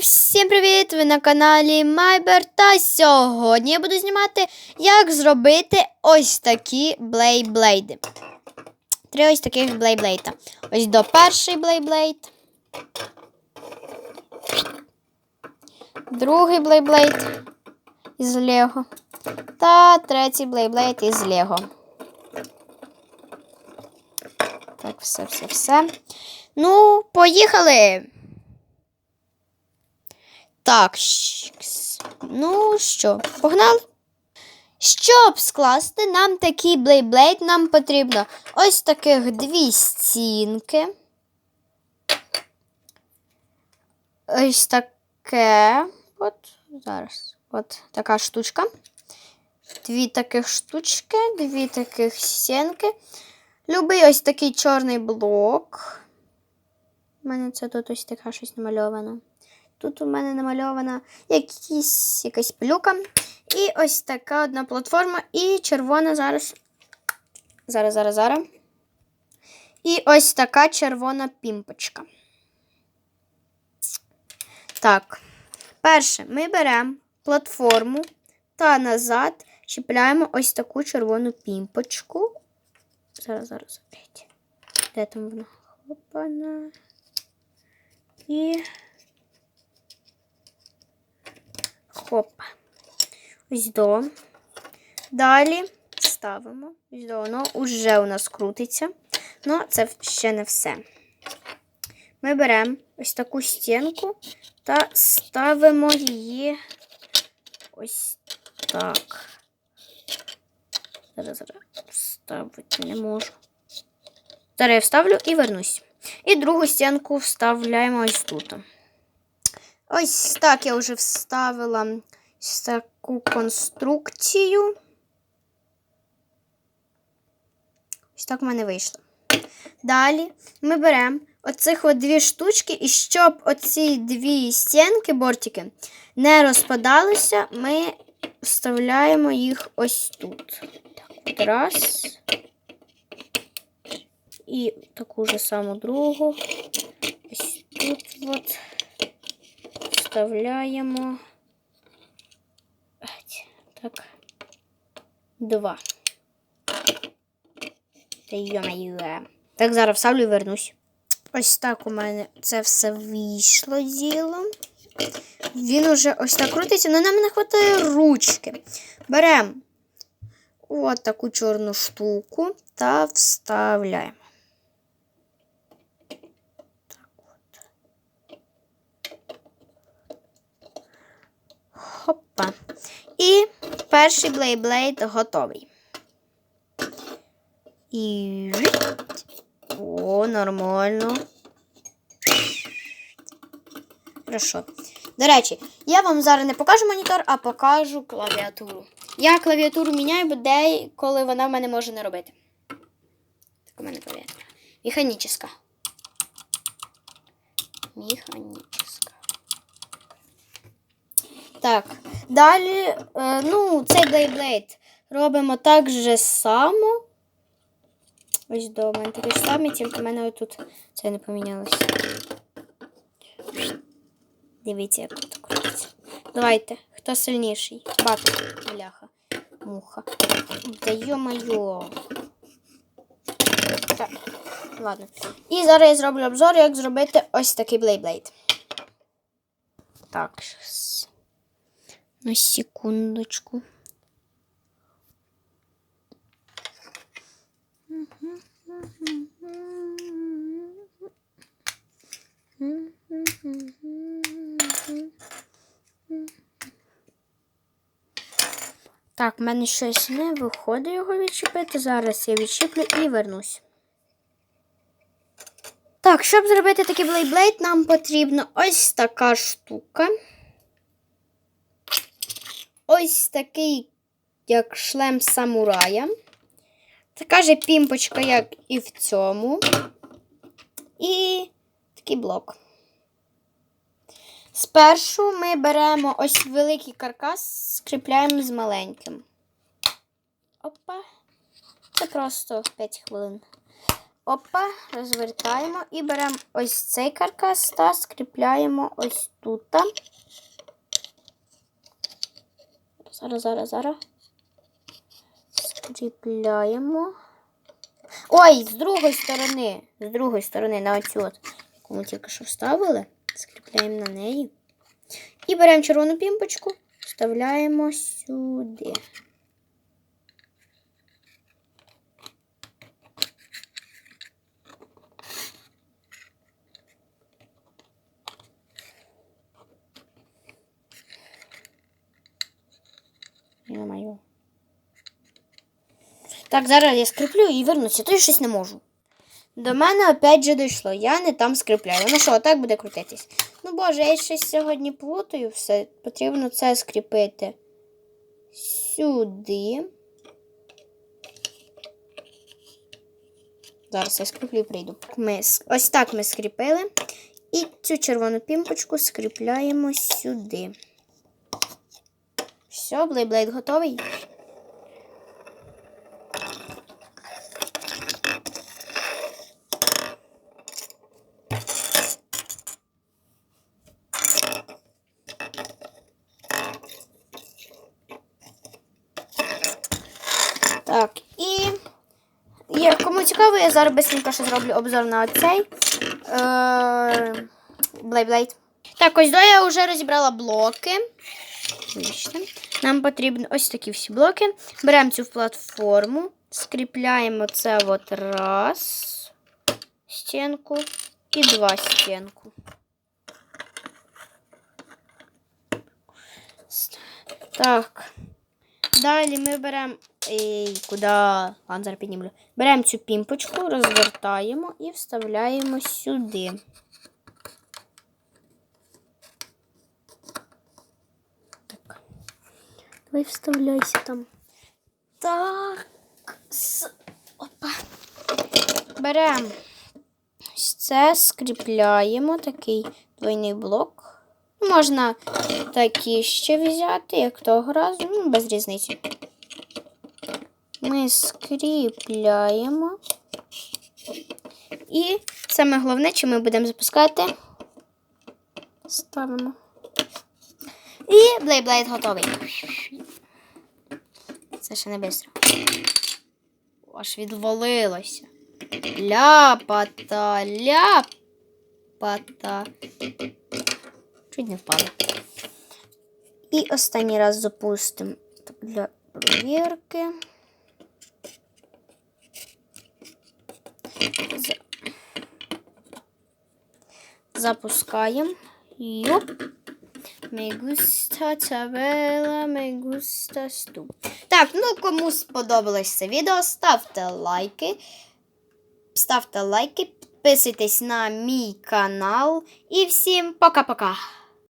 всім привіт! Ви на каналі Майбер. Та сьогодні я буду знімати, як зробити ось такі блейблейди. Три ось таких блейблейта. Ось до перший блейблейд. Другий блейблейд із Лего. Та третій блейблейд із Лего. Так, все, все, все. Ну, поїхали! Так, ну що, погнали? Щоб скласти нам такий блейблейд, нам потрібно ось таких дві стінки. Ось таке. От зараз. От така штучка. Дві таких штучки, дві таких стінки. Любий ось такий чорний блок. У мене це тут ось така щось намальовано. Тут у мене намальована якісь, якась плюка. І ось така одна платформа. І червона зараз. Зараз, зараз, зараз. І ось така червона пімпочка. Так. Перше, ми беремо платформу та назад чіпляємо ось таку червону пімпочку. Зараз, зараз. Еть. Де там вона? Хопана. І. Хоп. Ось до. Далі ставимо. Ось до воно вже у нас крутиться. Ну, це ще не все. Ми беремо ось таку стінку та ставимо її ось так. Зараз, вставити не можу. Зараз я вставлю і вернусь. І другу стінку вставляємо ось тут. Ось так я вже вставила таку конструкцію. Ось так в мене вийшло. Далі ми беремо оцих от дві штучки, і щоб оці дві стінки, бортики, не розпадалися, ми вставляємо їх ось тут. Так, от раз. І таку ж саму другу. Ось тут от вставляємо. Так. Два. Та йо-моє. Так, зараз вставлю і вернусь. Ось так у мене це все вийшло діло. Він уже ось так крутиться, але нам не вистачає ручки. Беремо от таку чорну штуку та вставляємо. Хопа. І перший блейблейд готовий. І. О, нормально. Хорошо. До речі, я вам зараз не покажу монітор, а покажу клавіатуру. Я клавіатуру міняю, бо коли вона в мене може не робити. Так у мене клавіатура. Механічна. Механічна. Так, далі, е, ну, цей Beyblade робимо так же само. Ось до мене такий ж тільки в мене тут це не помінялося. Дивіться, як тут крутиться. Давайте, хто сильніший? Бати, бляха, муха. Да йо-моє. Так, ладно. І зараз я зроблю обзор, як зробити ось такий Beyblade. Так, щас. На секундочку. Так, в мене щось не виходить його відчепити. Зараз я відчіплю і вернусь. Так, щоб зробити такий блейблейд, нам потрібна ось така штука. Ось такий, як шлем самурая. Така же пімпочка, як і в цьому. І такий блок. Спершу ми беремо ось великий каркас, скріпляємо з маленьким. Опа. Це просто 5 хвилин. Опа, розвертаємо і беремо ось цей каркас та скріпляємо ось тут. Зараз, зараз, зараз. Скріпляємо. Ой, з другої сторони. З другої сторони, на оцю от, яку ми тільки що вставили. Скріпляємо на неї. І беремо червону пімпочку, вставляємо сюди. Ё-моё. Так, зараз я скріплю і вернуся, то я щось не можу. До мене опять же дійшло. Я не там скріпляю. Ну що, так буде крутитись. Ну боже, я щось сьогодні плутаю все. Потрібно це скріпити сюди. Зараз я скріплю і прийду. Ми, ось так ми скріпили. І цю червону пімпочку скріпляємо сюди. Все, блейблейд готовий. Так, і як кому цікаво, я зараз быстренько ще зроблю обзор на оцей е, Блейблейд. Так, ось до я вже розібрала блоки. Бачите. Нам потрібно ось такі всі блоки. Беремо цю платформу, скріпляємо це от раз стінку і два стінку. Так. Далі ми беремо. Ей, куди? Ладно, зараз піднімлю. Беремо цю пімпочку, розвертаємо і вставляємо сюди. Давай вставляйся там. Так. Опа. Беремо. Ось це скріпляємо такий двойний блок. Можна такі ще взяти, як того разу, ну, без різниці. Ми скріпляємо. І саме головне, що ми будемо запускати. Ставимо. І блейблейд готовий. Це ще не швидко. Аж відвалилося. Ляпата, ляпата. Чуть не впало. І останній раз запустимо для провірки. Запускаємо. Йоп. Gusta tabela, me gusta сту. Так, ну кому сподобалось це відео, ставте лайки. Ставте лайки, підписуйтесь на мій канал. І всім пока-пока.